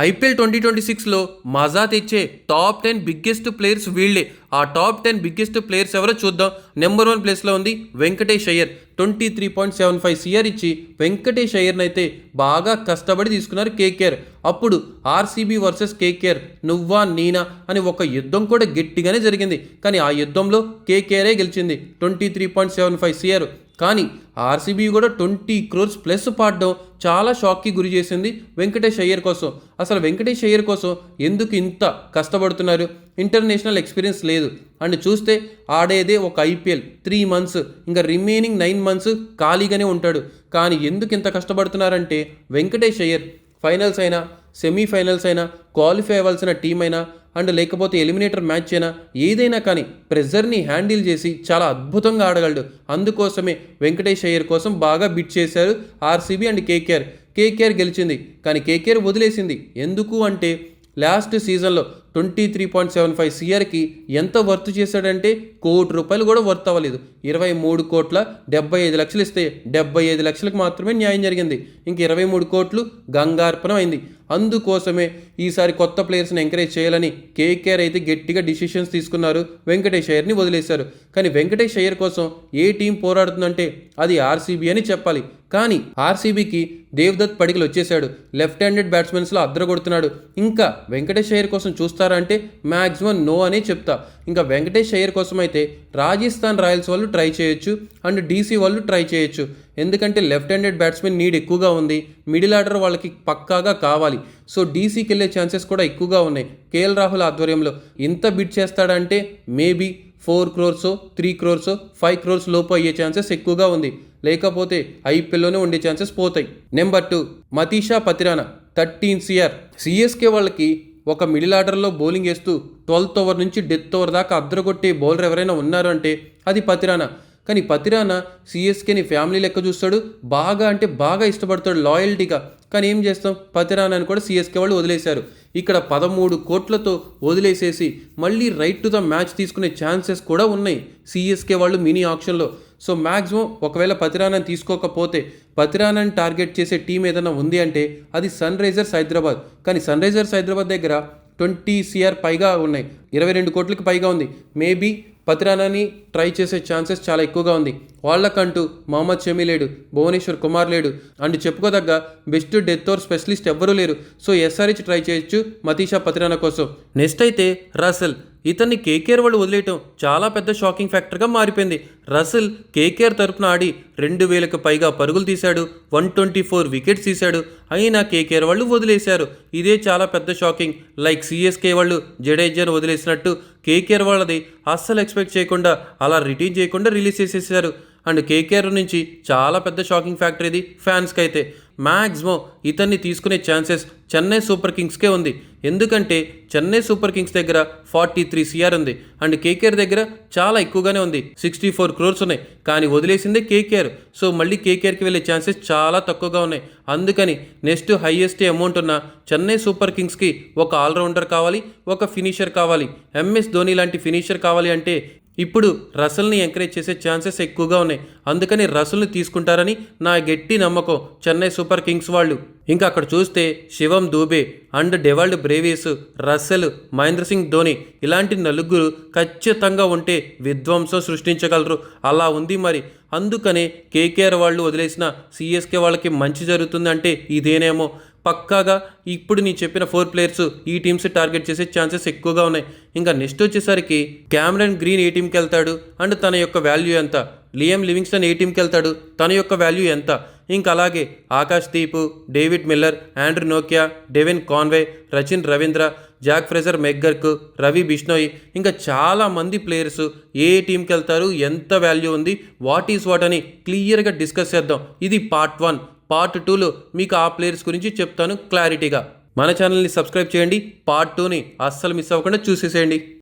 IPL twenty twenty సిక్స్లో మజా తెచ్చే టాప్ టెన్ బిగ్గెస్ట్ ప్లేయర్స్ వీళ్ళే. ఆ టాప్ టెన్ బిగ్గెస్ట్ ప్లేయర్స్ ఎవరో చూద్దాం. నెంబర్ వన్ ప్లేస్లో ఉంది Venkatesh Iyer. Twenty three point seven five CR ఇచ్చి వెంకటేష్ అయ్యర్ని అయితే బాగా కష్టపడి తీసుకున్నారు కేకేఆర్. అప్పుడు ఆర్సీబీ వర్సెస్ కేకేఆర్ నువ్వా నీనా అని ఒక యుద్ధం కూడా గట్టిగానే జరిగింది. కానీ ఆ యుద్ధంలో కేకేఆరే గెలిచింది. Twenty three point seven five CR కానీ ఆర్సీబీ కూడా ట్వంటీ క్రోర్స్ ప్లస్ పాడడం చాలా షాక్కి గురి చేసింది వెంకటేష్ అయ్యర్ కోసం. అసలు వెంకటేష్ అయ్యర్ కోసం ఎందుకు ఇంత కష్టపడుతున్నారు? ఇంటర్నేషనల్ ఎక్స్పీరియన్స్ లేదు. అండ్ చూస్తే ఆడేదే ఒక ఐపీఎల్ త్రీ మంత్స్ ఇంకా రిమైనింగ్ నైన్ మంత్స్ ఖాళీగానే ఉంటాడు. కానీ ఎందుకు ఇంత కష్టపడుతున్నారంటే వెంకటేష్ అయ్యర్ ఫైనల్స్ అయినా సెమీఫైనల్స్ అయినా క్వాలిఫై అవ్వాల్సిన టీం అయినా అండ్ లేకపోతే ఎలిమినేటర్ మ్యాచ్ అయినా ఏదైనా కానీ ప్రెజర్ని హ్యాండిల్ చేసి చాలా అద్భుతంగా ఆడగలడు. అందుకోసమే వెంకటేష్ అయ్యర్ కోసం బాగా బిట్ చేశారు ఆర్సీబీ అండ్ కేకేఆర్. కేకేఆర్ గెలిచింది కానీ కేకేఆర్ వదిలేసింది. ఎందుకు అంటే లాస్ట్ సీజన్లో twenty three point seven five సిఆర్కి ఎంత వర్త్ చేశాడంటే కోటి రూపాయలు కూడా వర్త్ అవ్వలేదు. ఇరవై మూడు కోట్ల డెబ్బై ఐదు లక్షలు ఇస్తే డెబ్బై ఐదు లక్షలకు మాత్రమే న్యాయం జరిగింది. ఇంక ఇరవై మూడు కోట్లు గంగార్పణం అయింది. అందుకోసమే ఈసారి కొత్త ప్లేయర్స్ని ఎంకరేజ్ చేయాలని కేకేఆర్ అయితే గట్టిగా డిసిషన్స్ తీసుకున్నారు. వెంకటేష్ అయ్యర్ని వదిలేశారు. కానీ వెంకటేష్ అయ్యర్ కోసం ఏ టీం పోరాడుతుందంటే అది ఆర్సీబీ అని చెప్పాలి. కానీ ఆర్సీబీకి దేవ్దత్ పడికలు వచ్చేశాడు. లెఫ్ట్ హ్యాండెడ్ బ్యాట్స్మెన్స్లో అద్దర కొడుతున్నాడు ఇంకా వెంకటేష్ అయ్యర్ కోసం చూస్తారా? అంటే మ్యాక్సిమం నో అనే చెప్తా. ఇంకా వెంకటేష్ అయ్యర్ కోసం అయితే రాజస్థాన్ రాయల్స్ వాళ్ళు ట్రై చేయొచ్చు అండ్ డీసీ వాళ్ళు ట్రై చేయొచ్చు. ఎందుకంటే లెఫ్ట్ హ్యాండెడ్ బ్యాట్స్మెన్ నీడ్ ఎక్కువగా ఉంది. మిడిల్ ఆర్డర్ వాళ్ళకి పక్కాగా కావాలి. సో డీసీకి వెళ్ళే ఛాన్సెస్ కూడా ఎక్కువగా ఉన్నాయి. కేఎల్ రాహుల్ ఆధ్వర్యంలో ఇంత బిట్ చేస్తాడంటే maybe four crores three crores five crores లోపు అయ్యే ఛాన్సెస్ ఎక్కువగా ఉంది. లేకపోతే ఐపీఎల్లోనే ఉండే ఛాన్సెస్ పోతాయి. Number two Matheesha Pathirana thirteen CR. CSK వాళ్ళకి ఒక మిడిల్ ఆర్డర్లో బౌలింగ్ వేస్తూ ట్వెల్త్ ఓవర్ నుంచి డెత్ ఓవర్ దాకా అద్దరగొట్టే బౌలర్ ఎవరైనా ఉన్నారు అంటే అది పతిరానా. కానీ పతిరానా సిఎస్కేని ఫ్యామిలీ లెక్క చూస్తాడు బాగా అంటే బాగా ఇష్టపడతాడు లాయల్టీగా. కానీ ఏం చేస్తాం? పతిరానాని కూడా సిఎస్కే వాళ్ళు వదిలేశారు. ఇక్కడ పదమూడు కోట్లతో వదిలేసేసి మళ్ళీ రైట్ టు ద మ్యాచ్ తీసుకునే ఛాన్సెస్ కూడా ఉన్నాయి సిఎస్కే వాళ్ళు మినీ ఆప్షన్లో సో మ్యాక్సిమం ఒకవేళ పతిరానాన్ని తీసుకోకపోతే పతిరానాన్ని టార్గెట్ చేసే టీం ఏదైనా ఉంది అంటే అది సన్ రైజర్స్ హైదరాబాద్. కానీ సన్ రైజర్స్ హైదరాబాద్ దగ్గర ట్వంటీ సిఆర్ పైగా ఉన్నాయి. ఇరవై రెండు కోట్లకి పైగా ఉంది. మేబీ పతిరానాని ట్రై చేసే ఛాన్సెస్ చాలా ఎక్కువగా ఉంది. వాళ్ళకంటూ మహమ్మద్ షమీ లేడు భువనేశ్వర్ కుమార్ లేడు అండ్ చెప్పుకోదగ్గ బెస్ట్ డెత్ ఓర్ స్పెషలిస్ట్ ఎవ్వరూ లేరు. సో ఎస్ఆర్హెచ్ ట్రై చేయొచ్చు మతీషా పతిరానా కోసం. నెక్స్ట్ అయితే రసల్. ఇతన్ని కేకేఆర్ వాళ్ళు వదిలేయటం చాలా పెద్ద షాకింగ్ ఫ్యాక్టర్గా మారిపోయింది. రసిల్ కేకేఆర్ తరపున ఆడి రెండు వేలకు పైగా పరుగులు తీశాడు. వన్ ట్వంటీ ఫోర్ వికెట్స్ తీశాడు. అయినా కేకేఆర్ వాళ్ళు వదిలేశారు. ఇదే చాలా పెద్ద షాకింగ్. లైక్ సిఎస్కే వాళ్ళు జడేజాను వదిలేసినట్టు కేకేఆర్ వాళ్ళది అస్సలు ఎక్స్పెక్ట్ చేయకుండా అలా రిటీన్ చేయకుండా రిలీజ్ చేసేసారు. అండ్ కేకేఆర్ నుంచి చాలా పెద్ద షాకింగ్ ఫ్యాక్టర్ ఇది ఫ్యాన్స్కి అయితే మ్యాక్సిమం ఇతన్ని తీసుకునే ఛాన్సెస్ చెన్నై సూపర్ కింగ్స్కే ఉంది. ఎందుకంటే చెన్నై సూపర్ కింగ్స్ దగ్గర ఫార్టీ త్రీ సిఆర్ ఉంది. అండ్ కేకేఆర్ దగ్గర చాలా ఎక్కువగానే ఉంది. సిక్స్టీ ఫోర్ క్రోర్స్ ఉన్నాయి. కానీ వదిలేసిందే కేకేఆర్. సో మళ్ళీ కేకేఆర్కి వెళ్ళే ఛాన్సెస్ చాలా తక్కువగా ఉన్నాయి. అందుకని నెక్స్ట్ హైయెస్ట్ అమౌంట్ ఉన్న చెన్నై సూపర్ కింగ్స్కి ఒక ఆల్రౌండర్ కావాలి ఒక ఫినిషర్ కావాలి. ఎంఎస్ ధోని లాంటి ఫినిషర్ కావాలి అంటే ఇప్పుడు రసల్ని ఎంకరేజ్ చేసే ఛాన్సెస్ ఎక్కువగా ఉన్నాయి. అందుకని రసల్ని తీసుకుంటారని నా గట్టి నమ్మకం చెన్నై సూపర్ కింగ్స్ వాళ్ళు. ఇంకా అక్కడ చూస్తే Shivam Dube and Dewald Brevis Russell Mahendra Singh Dhoni ఇలాంటి నలుగురు ఖచ్చితంగా ఉంటే విధ్వంసం సృష్టించగలరు. అలా ఉంది మరి. అందుకనే కేకేఆర్ వాళ్ళు వదిలేసిన సిఎస్కే వాళ్ళకి మంచి జరుగుతుందంటే ఇదేనేమో. పక్కాగా ఇప్పుడు నేను చెప్పిన ఫోర్ ప్లేయర్స్ ఈ టీమ్స్ టార్గెట్ చేసే ఛాన్సెస్ ఎక్కువగా ఉన్నాయి. ఇంకా నెక్స్ట్ వచ్చేసరికి క్యామరన్ గ్రీన్ ఏ టీంకి వెళ్తాడు అండ్ తన యొక్క వాల్యూ ఎంత? లియం లివింగ్స్టన్ ఏ టీంకి వెళ్తాడు? తన యొక్క వాల్యూ ఎంత? ఇంకా అలాగే Akash Deep David Miller Andrew Nokia Devon Conway Rachin Ravindra Jake Fraser మెగ్గర్కు Ravi Bishnoi ఇంకా చాలామంది ప్లేయర్స్ ఏ టీంకి వెళ్తారు? ఎంత వాల్యూ ఉంది? వాట్ ఈస్ వాట్ అని క్లియర్గా డిస్కస్ చేద్దాం. ఇది పార్ట్ వన్. పార్ట్ టూలో మీకు ఆ ప్లేయర్స్ గురించి చెప్తాను క్లారిటీగా. మన ఛానల్ని సబ్స్క్రైబ్ చేయండి. పార్ట్ టూని అస్సలు మిస్ అవ్వకుండా చూసేసేయండి.